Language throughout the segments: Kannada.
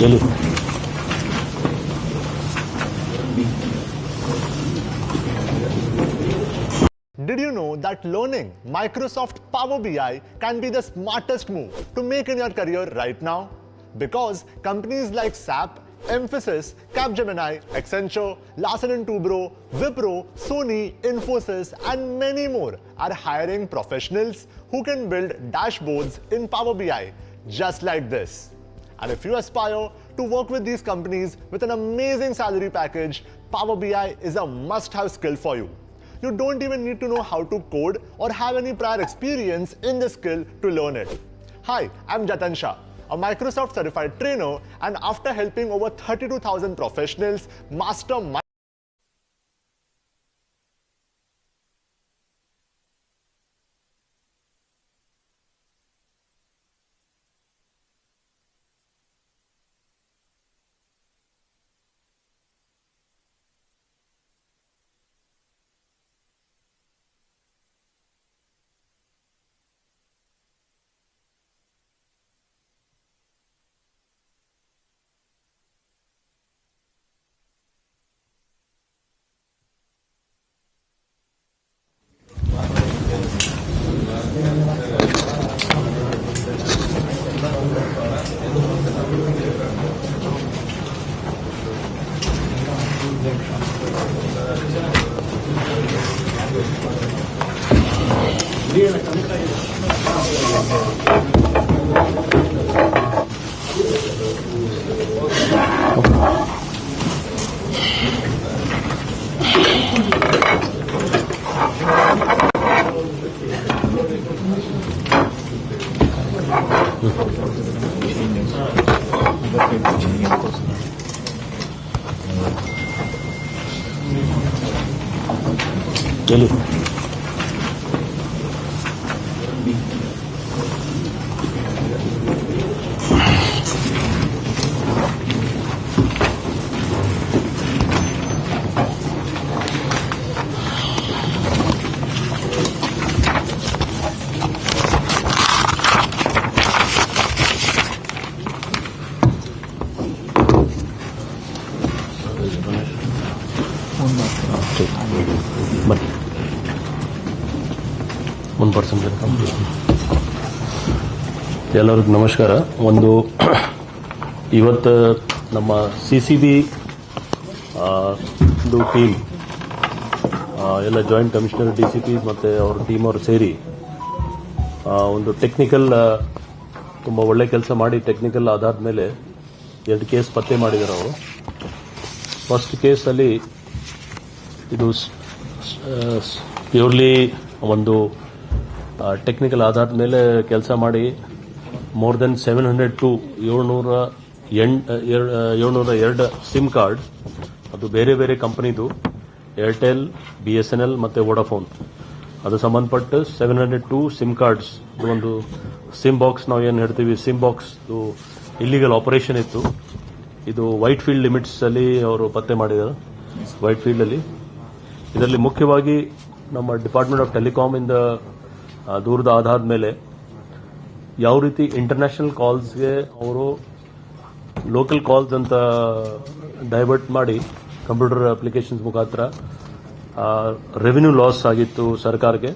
Did you know that learning Microsoft Power BI can be the smartest move to make in your career right now? Because companies like SAP, Emphasis, Capgemini, Accenture, Larsen & Toubro, Wipro, Sony, Infosys and many more are hiring professionals who can build dashboards in Power BI just like this. And if you aspire to work with these companies with an amazing salary package, Power BI is a must have skill for you. You don't even need to know how to code or have any prior experience in the skill to learn it. Hi, I'm Jatan Shah, a Microsoft certified trainer, and after helping over 32,000 professionals master Gelin. Percent ಎಲ್ಲರಿಗೂ ನಮಸ್ಕಾರ. ಒಂದು ಇವತ್ತು ನಮ್ಮ ಸಿ ಸಿ ಬಿ ಟೀಮ್ ಎಲ್ಲ joint commissioner D C P ಮತ್ತು ಅವ್ರ ಟೀಮ್ ಅವರು ಸೇರಿ ಒಂದು ಟೆಕ್ನಿಕಲ್ ತುಂಬ ಒಳ್ಳೆ ಕೆಲಸ ಮಾಡಿ ಟೆಕ್ನಿಕಲ್ ಆಧಾರದ ಮೇಲೆ ಎರಡು ಕೇಸ್ ಪತ್ತೆ ಮಾಡಿದ್ದಾರೆ ಅವರು. ಫಸ್ಟ್ ಕೇಸಲ್ಲಿ ಇದು ಪ್ಯೂರ್ಲಿ ಒಂದು ಟೆಕ್ನಿಕಲ್ ಆಧಾರದ ಮೇಲೆ ಕೆಲಸ ಮಾಡಿ more than seven hundred two ಏಳ್ನೂರ ಏಳ್ನೂರ ಎರಡು ಸಿಮ್ ಕಾರ್ಡ್ ಅದು ಬೇರೆ ಬೇರೆ ಕಂಪನಿದು. Airtel B S N L ಮತ್ತು ವೋಡಾಫೋನ್ ಅದು ಸಂಬಂಧಪಟ್ಟು seven hundred two SIM cards ಒಂದು ಸಿಮ್ ಬಾಕ್ಸ್ ನಾವು ಏನು ಹೇಳ್ತೀವಿ? ಸಿಮ್ ಬಾಕ್ಸ್ ಇಲ್ಲಿಗಲ್ ಆಪರೇಷನ್ ಇತ್ತು. ಇದು ವೈಟ್ ಫೀಲ್ಡ್ ಲಿಮಿಟ್ಸ್ ಅಲ್ಲಿ ಅವರು ಪತ್ತೆ ಮಾಡಿದ್ದಾರೆ. ವೈಟ್ ಫೀಲ್ಡ್ ಅಲ್ಲಿ. ಇದರಲ್ಲಿ ಮುಖ್ಯವಾಗಿ ನಮ್ಮ ಡಿಪಾರ್ಟ್ಮೆಂಟ್ ಆಫ್ ಟೆಲಿಕಾಮ್ ಇಂದ ದೂರದ ಆಧಾರದ ಮೇಲೆ ಯಾವ ರೀತಿ ಇಂಟರ್ನ್ಯಾಷನಲ್ ಕಾಲ್ಸ್ಗೆ ಅವರು ಲೋಕಲ್ ಕಾಲ್ಸ್ ಅಂತ ಡೈವರ್ಟ್ ಮಾಡಿ ಕಂಪ್ಯೂಟರ್ ಅಪ್ಲಿಕೇಶನ್ಸ್ ಮುಖಾಂತರ ರೆವಿನ್ಯೂ ಲಾಸ್ ಆಗಿತ್ತು ಸರ್ಕಾರಕ್ಕೆ.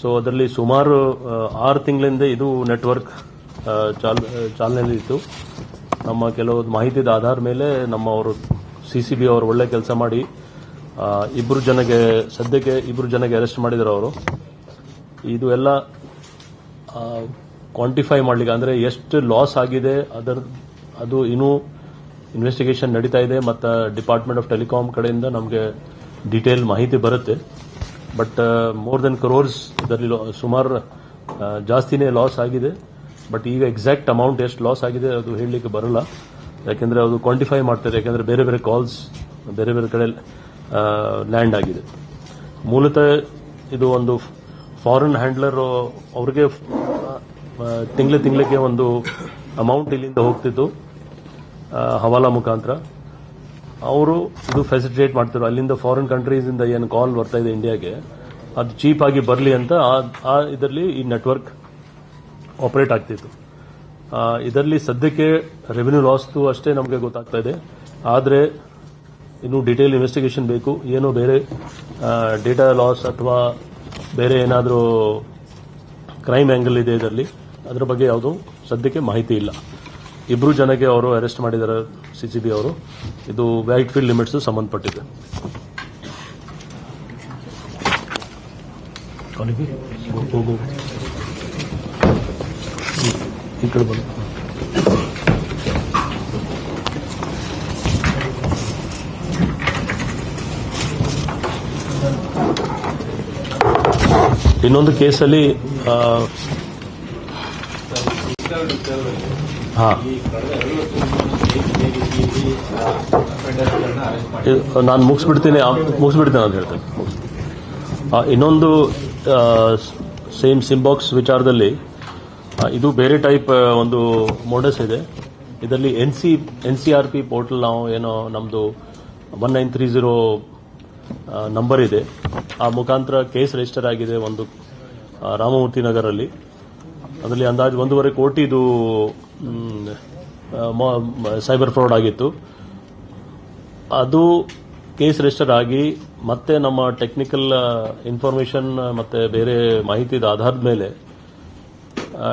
ಸೊ ಅದರಲ್ಲಿ ಸುಮಾರು ಆರು ತಿಂಗಳಿಂದ ಇದು ನೆಟ್ವರ್ಕ್ ಚಾಲ್ ಇತ್ತು. ನಮ್ಮ ಕೆಲವು ಮಾಹಿತಿದ ಆಧಾರ ಮೇಲೆ ನಮ್ಮ ಅವರು ಸಿ ಸಿ ಬಿ ಅವರು ಒಳ್ಳೆ ಕೆಲಸ ಮಾಡಿ ಇಬ್ಬರು ಜನಗೆ, ಸದ್ಯಕ್ಕೆ ಇಬ್ಬರು ಜನಗೆ ಅರೆಸ್ಟ್ ಮಾಡಿದರು ಅವರು. ಇದು ಎಲ್ಲ ಕ್ವಾಂಟಿಫೈ ಮಾಡಲಿಕ್ಕೆ, ಅಂದರೆ ಎಷ್ಟು ಲಾಸ್ ಆಗಿದೆ, ಅದರ, ಅದು ಇನ್ನೂ ಇನ್ವೆಸ್ಟಿಗೇಷನ್ ನಡೀತಾ ಇದೆ, ಮತ್ತು ಡಿಪಾರ್ಟ್ಮೆಂಟ್ ಆಫ್ ಟೆಲಿಕಾಂ ಕಡೆಯಿಂದ ನಮಗೆ ಡೀಟೇಲ್ ಮಾಹಿತಿ ಬರುತ್ತೆ. ಬಟ್ ಮೋರ್ ದೆನ್ ಕ್ರೋರ್ಸ್ ಇದರಲ್ಲಿ ಸುಮಾರು ಜಾಸ್ತಿನೇ ಲಾಸ್ ಆಗಿದೆ. ಬಟ್ ಈಗ ಎಕ್ಸಾಕ್ಟ್ ಅಮೌಂಟ್ ಎಷ್ಟು ಲಾಸ್ ಆಗಿದೆ ಅದು ಹೇಳಲಿಕ್ಕೆ ಬರಲ್ಲ. ಯಾಕೆಂದರೆ ಅದು ಕ್ವಾಂಟಿಫೈ ಮಾಡ್ತಾರೆ, ಯಾಕೆಂದರೆ ಬೇರೆ ಬೇರೆ ಕಾಲ್ಸ್ ಬೇರೆ ಬೇರೆ ಕಡೆ ಲ್ಯಾಂಡ್ ಆಗಿದೆ. ಮೂಲತಃ ಇದು ಒಂದು ಫಾರಿನ್ ಹ್ಯಾಂಡ್ಲರ್ ಅವ್ರಿಗೆ ತಿಂಗಳ ತಿಂಗಳಿಗೆ ಒಂದು ಅಮೌಂಟ್ ಇಲ್ಲಿಂದ ಹೋಗ್ತಿತ್ತು ಹವಾಲಾ ಮುಖಾಂತರ. ಅವರು ಇದು ಫೆಸಿಲಿಟೇಟ್ ಮಾಡ್ತಿದ್ರು. ಅಲ್ಲಿಂದ ಫಾರಿನ್ ಕಂಟ್ರೀಸಿಂದ ಏನು ಕಾಲ್ ಬರ್ತಾ ಇದೆ ಇಂಡಿಯಾಗೆ ಅದು ಚೀಪ್ ಆಗಿ ಬರಲಿ ಅಂತ ಆ- ಆ ಇದರಲ್ಲಿ ಈ ನೆಟ್ವರ್ಕ್ ಆಪರೇಟ್ ಆಗ್ತಿತ್ತು. ಇದರಲ್ಲಿ ಸದ್ಯಕ್ಕೆ ರೆವಿನ್ಯೂ ಲಾಸ್ದು ಅಷ್ಟೇ ನಮಗೆ ಗೊತ್ತಾಗ್ತಾ ಇದೆ. ಆದರೆ, ಇನ್ನು ಡಿಟೇಲ್ ಇನ್ವೆಸ್ಟಿಗೇಷನ್ ಬೇಕು. ಏನೋ ಬೇರೆ ಡೇಟಾ ಲಾಸ್ ಅಥವಾ ಬೇರೆ ಏನಾದರೂ ಕ್ರೈಮ್ ಆ್ಯಂಗಲ್ ಇದೆ ಇದರಲ್ಲಿ, ಅದರ ಬಗ್ಗೆ ಯಾವುದೂ ಸದ್ಯಕ್ಕೆ ಮಾಹಿತಿ ಇಲ್ಲ. ಇಬ್ಬರು ಜನಕ್ಕೆ ಅವರು ಅರೆಸ್ಟ್ ಮಾಡಿದ್ದಾರೆ ಸಿ ಸಿ ಬಿ ಅವರು. ಇದು ವೈಟ್ ಫೀಲ್ಡ್ ಲಿಮಿಟ್ಸ್ ಸಂಬಂಧಪಟ್ಟಿದೆ. ಈ ಕಡೆ ಬಂದು ಇನ್ನೊಂದು ಕೇಸಲ್ಲಿ ನಾನು ಮುಗಿಸ್ಬಿಡ್ತೀನಿ ಮುಗಿಸ್ಬಿಡ್ತೇನೆ ಅಂತ ಹೇಳ್ತೇನೆ. ಇನ್ನೊಂದು ಸೇಮ್ ಸಿಂಬಾಕ್ಸ್ ವಿಚಾರದಲ್ಲಿ ಇದು ಬೇರೆ ಟೈಪ್ ಒಂದು ಮೋಡಸ್ ಇದೆ. ಇದರಲ್ಲಿ N C N C R P portal ನಾವು ಏನೋ ನಮ್ಮದು one nine three zero number ಇದೆ. ಆ ಮುಖಾಂತರ ಕೇಸ್ ರಿಜಿಸ್ಟರ್ ಆಗಿದೆ ಒಂದು ರಾಮಮೂರ್ತಿ ನಗರಲ್ಲಿ. ಅದರಲ್ಲಿ ಅಂದಾಜು ಒಂದೂವರೆ ಕೋಟಿದು ಸೈಬರ್ ಫ್ರಾಡ್ ಆಗಿತ್ತು. ಅದು ಕೇಸ್ ರಿಜಿಸ್ಟರ್ ಆಗಿ ಮತ್ತೆ ನಮ್ಮ ಟೆಕ್ನಿಕಲ್ ಇನ್ಫಾರ್ಮೇಷನ್ ಮತ್ತೆ ಬೇರೆ ಮಾಹಿತಿ ಆಧಾರದ ಮೇಲೆ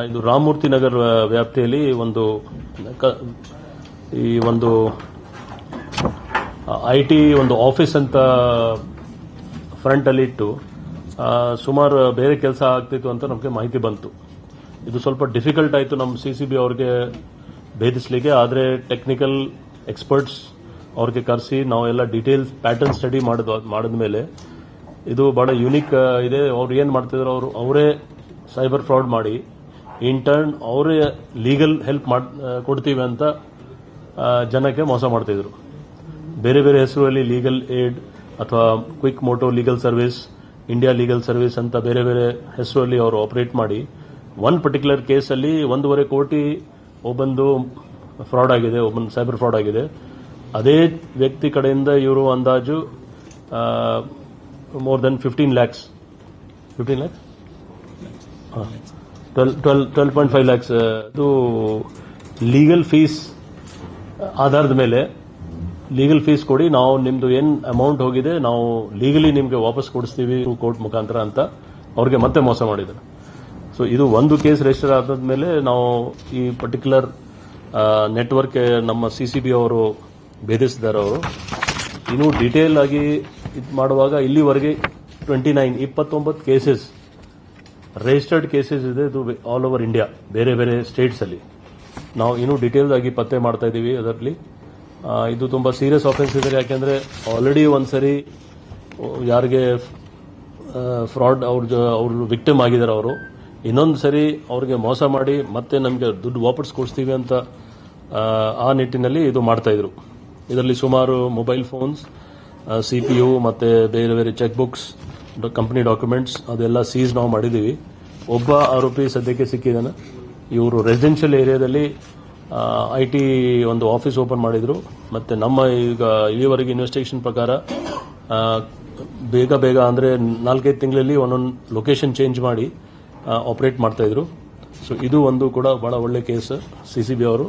ಇದು ರಾಮಮೂರ್ತಿ ನಗರ್ ವ್ಯಾಪ್ತಿಯಲ್ಲಿ ಒಂದು ಈ ಒಂದು ಐ ಟಿ ಒಂದು ಆಫೀಸ್ ಅಂತ ಫ್ರಂಟ್ ಅಲ್ಲಿ ಇಟ್ಟು ಸುಮಾರು ಬೇರೆ ಕೆಲಸ ಆಗ್ತಿತ್ತು ಅಂತ ನಮಗೆ ಮಾಹಿತಿ ಬಂತು. ಇದು ಸ್ವಲ್ಪ ಡಿಫಿಕಲ್ಟ್ ಆಯಿತು ನಮ್ಮ ಸಿ ಸಿ ಬಿ ಅವ್ರಿಗೆ ಭೇದಿಸಲಿಕ್ಕೆ, ಆದರೆ ಟೆಕ್ನಿಕಲ್ ಎಕ್ಸ್ಪರ್ಟ್ಸ್ ಅವ್ರಿಗೆ ಕರೆಸಿ ನಾವೆಲ್ಲ ಡೀಟೇಲ್ಸ್ ಪ್ಯಾಟರ್ನ್ ಸ್ಟಡಿ ಮಾಡಿದ ಮಾಡಿದ ಮೇಲೆ ಇದು ಬಹಳ ಯುನಿಕ್ ಇದೆ. ಅವ್ರು ಏನು ಮಾಡ್ತಿದ್ರು, ಅವರು, ಅವರೇ ಸೈಬರ್ ಫ್ರಾಡ್ ಮಾಡಿ ಇನ್ ಟರ್ನ್ ಅವರೇ ಲೀಗಲ್ ಹೆಲ್ಪ್ ಮಾಡ್ ಕೊಡ್ತೀವಿ ಅಂತ ಜನಕ್ಕೆ ಮೋಸ ಮಾಡ್ತಿದ್ರು. ಬೇರೆ ಬೇರೆ ಹೆಸರಲ್ಲಿ ಲೀಗಲ್ ಏಡ್ ಅಥವಾ quick moto legal service India legal service ಅಂತ ಬೇರೆ ಬೇರೆ ಹೆಸರಲ್ಲಿ ಅವರು ಆಪರೇಟ್ ಮಾಡಿ. ಒನ್ ಪರ್ಟಿಕ್ಯುಲರ್ ಕೇಸಲ್ಲಿ ಒಂದೂವರೆ ಕೋಟಿ ಒಬ್ಬಂದು ಫ್ರಾಡ್ ಆಗಿದೆ ಒಬ್ಬನ ಸೈಬರ್ ಫ್ರಾಡ್ ಆಗಿದೆ. ಅದೇ ವ್ಯಕ್ತಿ ಕಡೆಯಿಂದ ಇವರು ಅಂದಾಜು more than fifteen lakhs fifteen lakhs twelve twelve twelve point five lakhs ಅದು ಲೀಗಲ್ ಫೀಸ್ ಆಧಾರದ ಮೇಲೆ ಲೀಗಲ್ ಫೀಸ್ ಕೊಡಿ, ನಾವು ನಿಮ್ದು ಏನ್ ಅಮೌಂಟ್ ಹೋಗಿದೆ, ನಾವು ಲೀಗಲಿ ನಿಮ್ಗೆ ವಾಪಸ್ ಕೊಡಿಸ್ತೀವಿ ಕೋರ್ಟ್ ಮುಖಾಂತರ ಅಂತ ಅವ್ರಿಗೆ ಮತ್ತೆ ಮೋಸ ಮಾಡಿದ್ದಾರೆ. ಸೊ ಇದು ಒಂದು ಕೇಸ್ ರಿಜಿಸ್ಟರ್ ಆದ್ಮೇಲೆ ನಾವು ಈ ಪರ್ಟಿಕ್ಯುಲರ್ ನೆಟ್ವರ್ಕ್ ನಮ್ಮ ಸಿ ಸಿ ಬಿ ಅವರು ಭೇದಿಸಿದ್ದಾರೆ ಅವರು. ಇನ್ನು ಡೀಟೇಲ್ ಆಗಿ ಇದು ಮಾಡುವಾಗ ಇಲ್ಲಿವರೆಗೆ ಟ್ವೆಂಟಿ ನೈನ್ ಇಪ್ಪತ್ತೊಂಬತ್ತು ಕೇಸಸ್ ರಿಜಿಸ್ಟರ್ಡ್ ಕೇಸಸ್ ಇದೆ, ಇದು ಆಲ್ ಓವರ್ ಇಂಡಿಯಾ ಬೇರೆ ಬೇರೆ ಸ್ಟೇಟ್ಸ್ ಅಲ್ಲಿ. ನಾವು ಇನ್ನೂ ಡೀಟೇಲ್ ಆಗಿ ಪತ್ತೆ ಮಾಡ್ತಾ ಇದ್ದೀವಿ ಅದರಲ್ಲಿ. ಇದು ತುಂಬಾ ಸೀರಿಯಸ್ ಆಫೆನ್ಸ್ ಇದೆ ಯಾಕೆಂದ್ರೆ ಆಲ್ರೆಡಿ ಒಂದ್ಸರಿ ಯಾರಿಗೆ ಫ್ರಾಡ್ ಅವ್ರ ಅವರು ವಿಕ್ಟಿಮ್ ಆಗಿದ್ದಾರೆ ಅವರು. ಇನ್ನೊಂದು ಸರಿ ಅವ್ರಿಗೆ ಮೋಸ ಮಾಡಿ ಮತ್ತೆ ನಮಗೆ ದುಡ್ಡು ವಾಪಸ್ ಕೊಡಿಸ್ತೀವಿ ಅಂತ ಆ, ಆ ನಿಟ್ಟಿನಲ್ಲಿ ಇದು ಮಾಡ್ತಾ ಇದ್ರು. ಇದರಲ್ಲಿ ಸುಮಾರು mobile phones C P U ಮತ್ತೆ ಬೇರೆ ಬೇರೆ ಚೆಕ್ ಬುಕ್ಸ್ ಕಂಪನಿ ಡಾಕ್ಯುಮೆಂಟ್ಸ್ ಅದೆಲ್ಲ ಸೀಸ್ ನಾವು ಮಾಡಿದ್ದೀವಿ ಒಬ್ಬ ಆರೋಪಿ ಸದ್ಯಕ್ಕೆ ಸಿಕ್ಕಿದ್ದಾನೆ ಇವರು ರೆಸಿಡೆನ್ಷಿಯಲ್ ಏರಿಯಾದಲ್ಲಿ ಐ ಟಿ ಒಂದು ಆಫೀಸ್ ಓಪನ್ ಮಾಡಿದ್ರು. ಮತ್ತೆ ನಮ್ಮ ಈಗ ಇಲ್ಲಿವರೆಗೆ ಇನ್ವೆಸ್ಟಿಗೇಷನ್ ಪ್ರಕಾರ ಬೇಗ ಬೇಗ ಅಂದ್ರೆ ನಾಲ್ಕೈದು ತಿಂಗಳಲ್ಲಿ ಒಂದೊಂದು ಲೊಕೇಶನ್ ಚೇಂಜ್ ಮಾಡಿ ಆಪರೇಟ್ ಮಾಡ್ತಾ ಇದ್ರು. ಸೊ ಇದು ಒಂದು ಕೂಡ ಬಹಳ ಒಳ್ಳೆ ಕೇಸ್ ಸಿ ಸಿ ಬಿ ಅವರು.